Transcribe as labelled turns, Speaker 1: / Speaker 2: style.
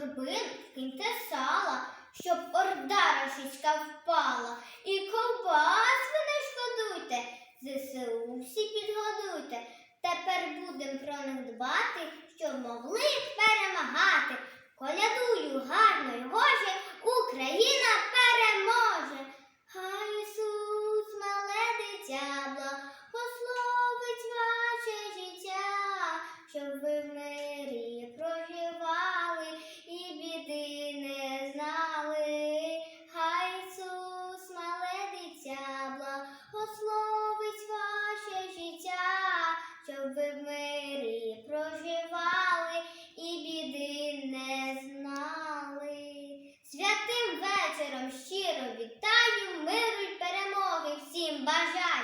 Speaker 1: торбин киньте сала, щоб орда рашиська впала. І ковбас ви не шкодуйте, ЗСУ всі підгодуйте. Тепер будем про них дбати, щоб могли перемагати. Колядую гарно й гоже, Україна переможе. Хай Ісус, мале дитя, вечором щиро вітаю, миру й перемоги всім бажаю.